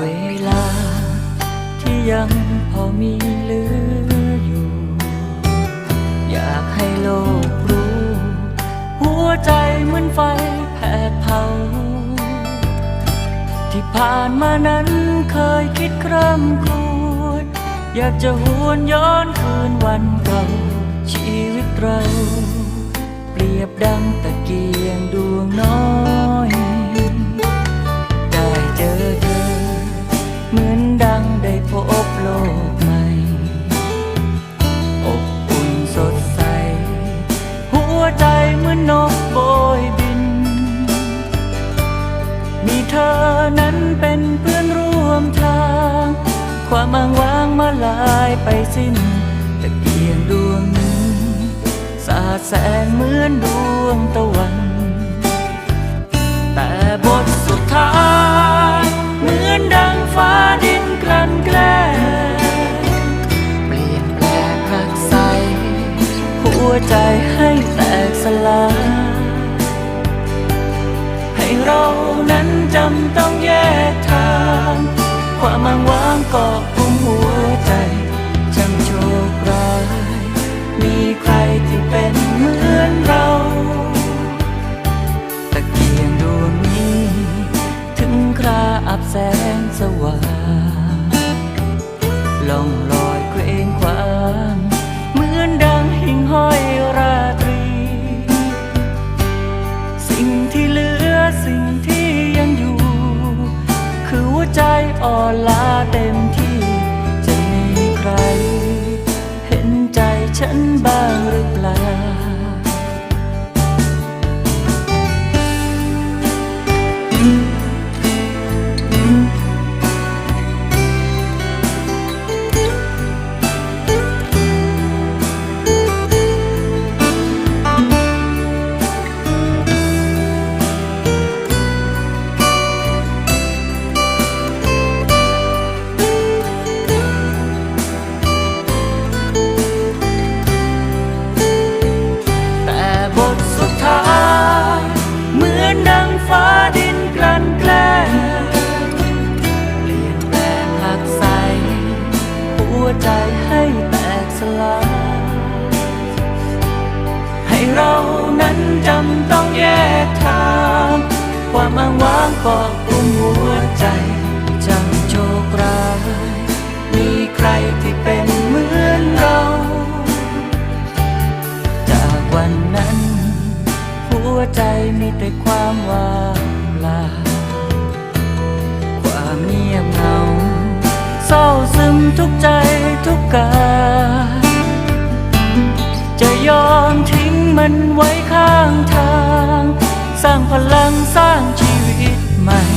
เวลาที่ยังพอมีเหลืออยู่ อยากให้โลกรู้ หัวใจเหมือนไฟแผดเผา ที่ผ่านมานั้นเคยคิดคร่ำครวญอยากจะหวนย้อนคืนวันเก่าชีวิตเรา เปรียบดัง มีเธอนั้นเป็นเพื่อนร่วมทาง ความอ้างว้างมาลายไปสิ้นตะเกียงดวงนี้สาดแสงเหมือนดวงตะวัน แต่บทสุดท้ายเหมือนดังฟ้าดินกลั่นแกล้งเปลี่ยนแปลงรักใสหัวใจให้แตกสลายให้เรานั้น จำต้องแยกทาง ความอ้างวางกาะกลุ่มหัวใจช่างโชคร้ายมีใครที่เป็นเหมือนเราตะเกียงดวงนี้ ถึงคราอับแสงสว่างลองล ใจอ่ ความอ้างว้างเกกลุ่มหัวใจจำโชคร้ายมีใครที่เป็นเหมือนเรา จากวันนั้น หัวใจมีแต่ความว่างเปล่าความเงียบเหงาเศร้าซึมทุกใจทุกกายจะยอมทิ้งมันไว้ พลังสร้างชีวิตใหม่